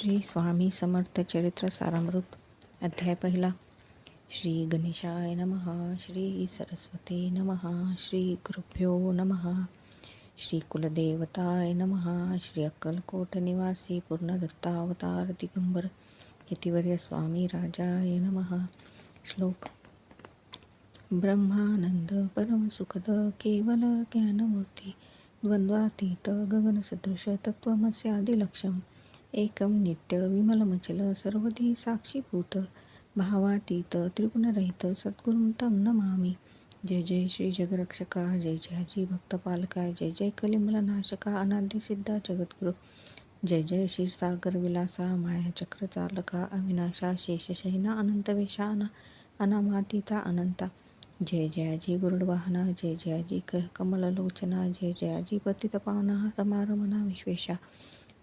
श्री स्वामी समर्थ चरित्र सारामृत अध्याय पहिला. श्री गणेशाय नमः श्री सरस्वती नमः श्री गुरुभ्यो नमः श्री कुलदेवताय नमः श्री अक्कलकोट निवासी पूर्णदत्तावतार दिगंबर यतिवर्य स्वामी राजाय नमः. श्लोक. ब्रह्मानंद परमसुखद केवल ज्ञानमूर्ती द्वंद्वातीत गगनसदृश तत्त्वमस्यादिलक्ष्यम् एकं नित्य विमलमचल सर्वधी साक्षीभूत भावातीत त्रिगुणरहित सद्गुरुं तं नमामि। जय जय श्री जगरक्षका जय जयाजी भक्तपालका जय जय कलिमलनाशका अनाद्य सिद्धा जगद्गुरु। जय जय क्षीरसागर विलासा मायाचक्र चालका अविनाशा शेषशयना अनंतवेशाना अनामातीता अनंता। जय जयाजी गुरुडवाहना जय जयाजी क कमललोचना जय जयाजी पतितपावना रमारमना विश्वेशा।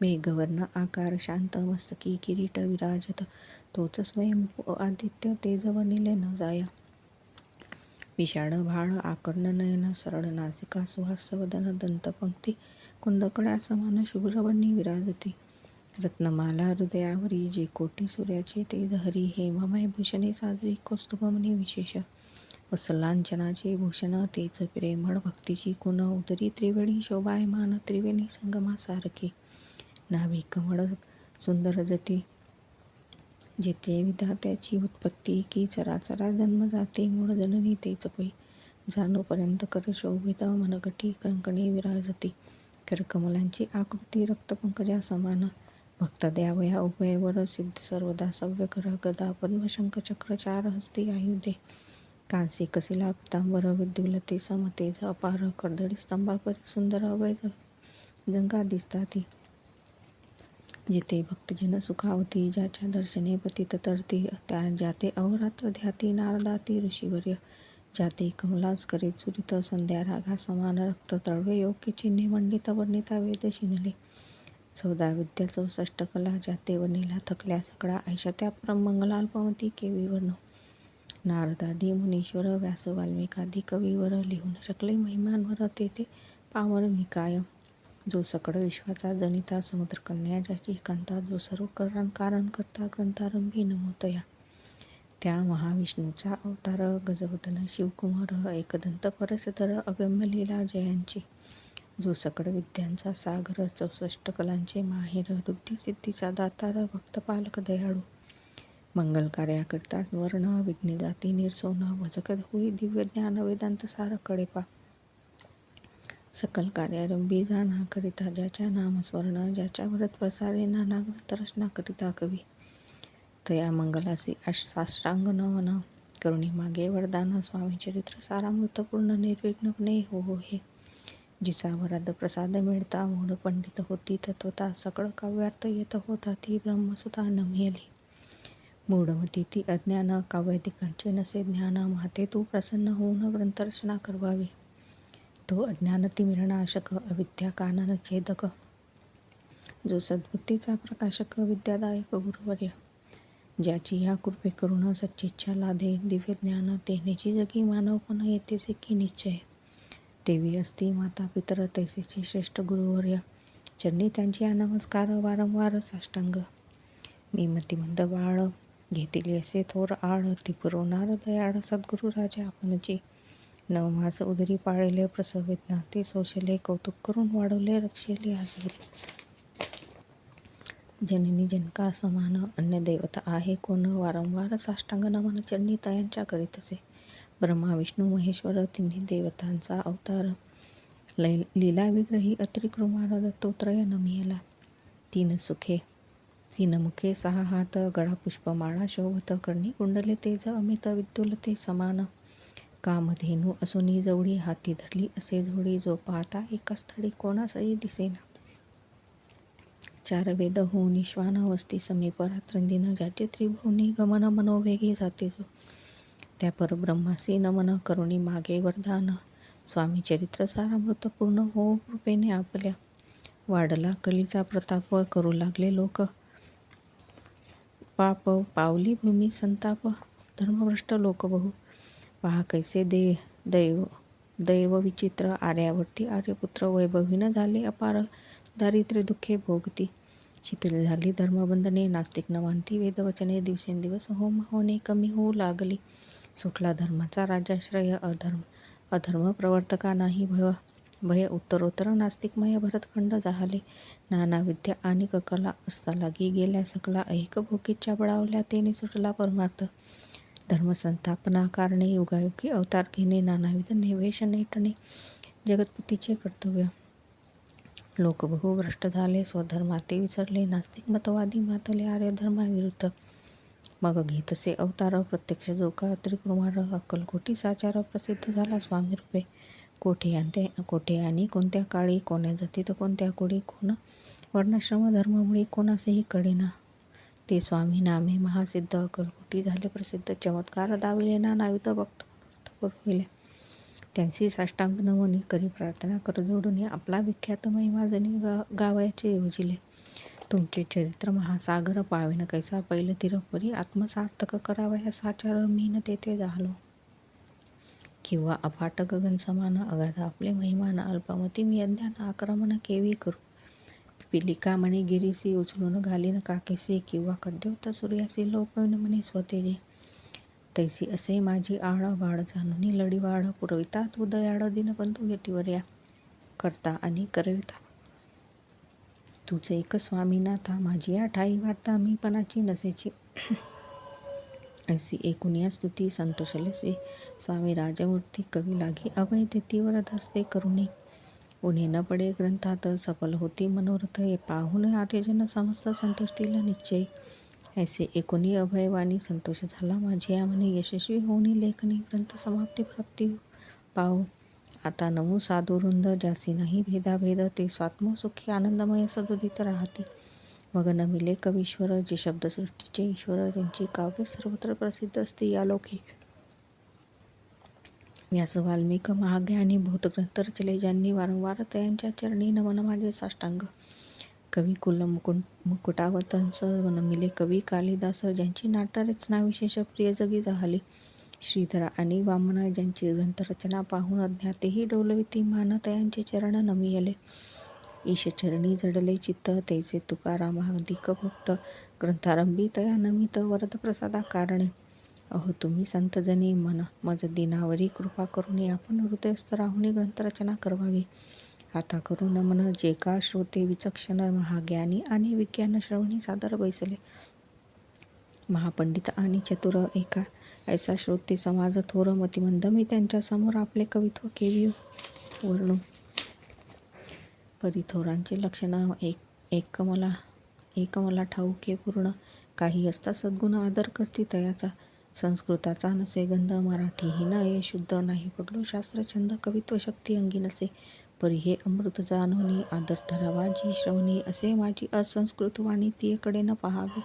मेघवर्ण आकार शांत मस्तकी किरीट विराजत. तोच स्वयं आदित्य तेजवनिले न जाया. विषाड भाळ आकर्ण नयन सरळ नासिका सुहासवदन दंतपंक्ती कुंदकड्या समान शुभ्रवणी विराजती. रत्नमाला हृदयावरी जे कोटी सूर्याचे तेज हरी हेममय भूषणे साजरी कौस्तुभमनी विशेष. वसलांचनाचे भूषण तेच प्रेमळ भक्तीची कुण उदरी त्रिवेणी शोभायमान त्रिवेणी संगमा सारखी कमळ सुंदर जती. जेथे विधात्याची उत्पत्ती की चराचरा जन्म जाते मूळ जननी तेच पै जाणूपर्यंत कर शोभिता मनगटी कंकणी विराजती. करकमलांची आकृती रक्तपंकजा समान भक्त द्यावया उभयवर सिद्ध सर्वदा सव्य कर. गदा पद्मशंख चक्र चार हस्ती आयुधे. कांसी कसिला पितांबर विद्युलते समतेज अपार. कर्दळी स्तंभापरी सुंदर अवैध. जंगा दिसताती. जिथे भक्तजन सुखावती ज्याच्या दर्शने पतित तरती त्या ज्याते अहोरात्र ध्याती नारदाती ऋषीवर्य. ज्याते कमलाच करीत चुरित संध्या रागा समान रक्त तळवे योग्य चिन्हे मंडित वर्णिता वेद शिनले. चौदा विद्या चौसष्ट कला जाते वनिला थकल्या सकळा ऐशा त्या परमंगलाल्पमती केवी वर्ण. नारदादी मुनीश्वर व्यास वाल्मिकादी कवीवर लिहून शकले महिमांवर तेथे पावर मी कायम जो सकळ विश्वाचा जनिता समुद्रकन्या ज्याची कांता जो सर्व कारण कारण करता ग्रंथारंभी नमोतया. त्या महाविष्णूचा अवतार गजवदन शिवकुमार एकदंत परसतर अगम्य लीला जयांची. जो सकळ विद्यांचा सागर चौसष्ट कलांचे माहेर सिद्धीचा दातार भक्तपालक दयाळू. मंगल कार्याकरिता वर्ण विघ्न जाती निर्सोन वजकत होई दिव्य ज्ञान वेदांत सार कडेपा. सकल कार्यारंभी जाण्याकरिता करिता ज्याच्या नामस्मरण ज्याच्या व्रत प्रसारे नाना रचनाकरिता कवी. तया मंगलासी साष्टांग नवन करुणी मागे वरदान स्वामी चरित्र सारामृतपूर्ण निर्विघ्नपणे हो हो हे. जिचा वराद प्रसाद मिळता मूळ पंडित होती तत्वता सकळ काव्यार्थ येत होता ती ब्रह्मसुता नमियली. मूढमती ती अज्ञान काव्यदिकांचे नसे ज्ञान माते तू प्रसन्न होऊन ग्रंथरचना करवावी. तो अज्ञानतिमिरनाशक अविद्या कानन छेदक. जो सद्बुद्धीचा प्रकाशक विद्यादायक गुरुवर्य ज्याची या कृपे करून सच्चिच्छा लादे दिव्य ज्ञान तेनेची जगी मानवपण येते की निश्चय. देवी असती माता पितर तैसेचे श्रेष्ठ गुरुवर्य चरणी त्यांची नमस्कार वारंवार साष्टांग. मी मतिमंद बाळ घेतील असे थोर आळ ती पुरवणार दयाळ सद्गुरु राजा आपणची. नवमास उदरी पाळले प्रसवेदना ते सोशले कौतुक करून वाढवले रक्षेले आजवले. जननी जनका समान अन्य देवता आहे कोण वारंवार साष्टांग नमन चरणी तयांच्या करीत असे. ब्रह्मा विष्णू महेश्वर तिन्ही देवतांचा अवतार. लै लीला विग्रही अत्रिकृमार दत्तोत्रय नमियला तीन सुखे तीन मुखे सहा हात गळा पुष्पमाळा शोभत कर्णी कुंडले तेज अमित विद्युलते समान. कामधेनू असूनी जवळी हाती धरली असे जोडी जो पाहता एका स्थळी कोणासही दिसेना. चार वेद होऊन श्वान वस्ती समीप रात्रंदिन ज्याचे त्रिभुवनी गमन मनोवेगी जाते जो. त्या परब्रह्मासी नमन करुणी मागे वरदान. स्वामी चरित्र सारामृत पूर्ण हो कृपेने आपल्या. वाढला कलीचा प्रताप करू लागले लोक. पाप पावली भूमी संताप धर्मभ्रष्ट लोक बहु पहा कैसे दे दैव दैव विचित्र आर्यावरती आर्यपुत्र वैभवीन झाले अपार दारिद्र्य दुःखे भोगती. शिथिल झाली धर्मबंधने नास्तिक न मानती वेदवचने दिवसेंदिवस होम होणे कमी होऊ लागली. सुटला धर्माचा राजाश्रय अधर्म अधर्म प्रवर्तकांनाही भय भय उत्तरोत्तर नास्तिकमय भरतखंड झाले. नाना विद्या आणि ककला असता लागी गेल्या सकला ऐक भोकीच्या बळावल्या तेने सुटला परमार्थ. धर्मसंस्थापना कारणे युगायुगी अवतार घेणे नानाविध निवेश नेटणे जगतपतीचे कर्तव्य. लोक बहु भ्रष्ट झाले स्वधर्माते विसरले नास्तिक मतवादी मातले आर्य धर्माविरुद्ध मग घेतसे अवतार प्रत्यक्ष जोका त्रिकुमार अक्कलकोटी साचार प्रसिद्ध झाला स्वामी रूपे कोठे आणि कोठे आणि कोणत्या काळी कोण्या जातीत कोणत्या कोडी कोण वर्णाश्रम धर्मामुळे कोणासही कडेना ते स्वामी नामे महासिद्ध अक्कलकोटी झाले प्रसिद्ध. चमत्कार दाविले ना नानाविध भक्त पुरविले त्यांची साष्टांग नवनी करी प्रार्थना कर जोडून आपला विख्यात महिमाजनी गा गावयाचे योजिले. तुमचे चरित्र महासागर पावेन कैसा पैल तिरपरी आत्मसार्थक करावा या साचार मीन तेथे झालो किंवा अफाट गगन समान अगाध आपले महिमान अल्पमती मी अज्ञान आक्रमण केवी करू. पिलिका म्हणे गिरीसी उचलून घालीन काकेसे किंवा कद्योत सूर्यासी लोपविन म्हणे स्वतेजे तैसी असे माझी आळ वाढ जाणून लढी वाढ पुरवितात उदयाड दिनबंधू यतिवर्या करता आणि करविता. तुझे एक स्वामीनाथा माझी आठाई वाटता मी पणाची नसेची. ऐसी एकुनिया स्तुती संतोषले स्वामी राजमूर्ती कवी लागी अभय तेतीवर धस्ते करुणी. उन्हे न पडे ग्रंथात सफल होती मनोरथ हे पाहून आर्यजन समस्त संतुष्टीला निश्चय। ऐसे एकोणी अभयवाणी संतोष झाला माझी म्हणे यशस्वी होऊनी लेखनी ग्रंथ समाप्ती प्राप्ती पाहू। आता नमू साधुरुंद जासी नाही भेदाभेद ते स्वात्मसुखी आनंदमय सदुदित राहते। मग नमिले कवीश्वर जे शब्दसृष्टीचे ईश्वर त्यांची काव्य सर्वत्र प्रसिद्ध असते या लोके। व्यास वाल्मिक आणि भूतग्रंथ रचले ज्यांनी वारंवार त्यांच्या चरणी नमन माझे साष्टांग. कवी कुल मुकुट मुकुटावतंस नमिले कवी कालिदास ज्यांची नाट्यरचना विशेष प्रिय जगी झाली. श्रीधरा आणि वामना ज्यांची ग्रंथरचना पाहून अज्ञातेही डोलविती मानतयांचे चरण नमियले. ईशचरणी जडले चित्त तेचे तुकारामाधिक भक्त. ग्रंथारंभी तया नमित वरद प्रसादा कारणे. अहो तुम्ही संतजनी मन मज दिनावरी कृपा करून आपण हृदयस्थ राहुनी ग्रंथरचना करवावी. आता करून मन जे का श्रोते विचक्षण महाज्ञानी आणि विज्ञान श्रवणी सादर बैसले. महापंडित आणि चतुर एका ऐसा श्रोते समाज थोर मतिमंद मी त्यांच्यासमोर आपले कवित्व केवी वर्णू परिथोरांचे लक्षणं एक एक मला एक मला ठाऊके पूर्ण. काही असता सद्गुण आदर करती तयाचा संस्कृताचा नसे गंध मराठी न ये शुद्ध नाही पडलो. शास्त्र छंद कवित्व शक्ती अंगी नसे. परी हे अमृत जानोनी आदर धरावा. जी श्रवणी असे माझी असंस्कृत वाणी तीकडे न पाहावे.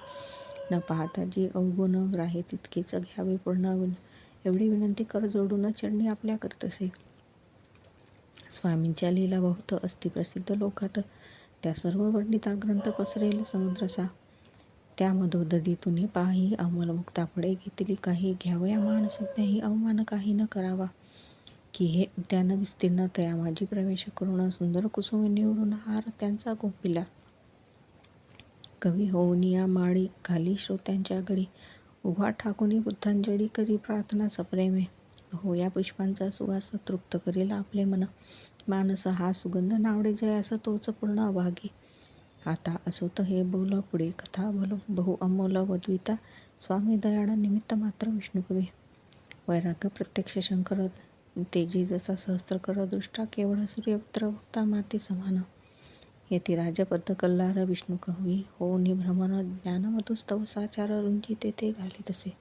न पाहता जी अवगुण राहे तितकेच घ्यावे. पूर्ण एवढी विनंती कर जोडून चढणी आपल्या करतसे. स्वामींच्या लीला बहुत असती प्रसिद्ध लोकात त्या सर्व वर्णिता ग्रंथ पसरेल समुद्रसा. त्या मधोदधीतून पाही अमल मुक्ता घेतली. काही घ्यावया मानसज्ञाही अवमान काही न करावा. की हे उद्यान विस्तीर्ण तया माझी प्रवेश करून सुंदर कुसुम निवडून हार त्यांचा गोपिला. कवी होऊन या माळी खाली श्रोत्यांच्या गडी उभा ठाकून बुद्धांजली करी प्रार्थना सप्रेमे. हो या पुष्पांचा सुवास तृप्त करेल आपले मन. मानस हा सुगंध नावडे जयास तोच पूर्ण अभागी. आता असोत हे बोला पुढे. कथा बोल बहु अमोल वद्विता स्वामी दयाळ निमित्त मात्र विष्णुकवी वैराग्य प्रत्यक्ष शंकर तेजी जसा सहस्त्र कर दृष्टा केवळ सूर्यपुत्र वक्ता माते समान. येथे राजपद कल्लार विष्णू कवी हो निभ्रमण ज्ञानमधुस्तव साचार रुंजी तेथे घाली तसे.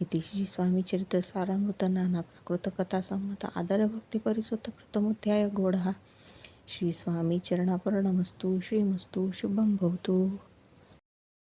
इति श्री स्वामी चरित सारामृत नाना प्राकृत कथा संमत आदर भक्ती परिसुत प्रथमोध्याय गोढा श्री स्वामी चरणापरणमस्तू श्रीमस्तू शुभम भवतू।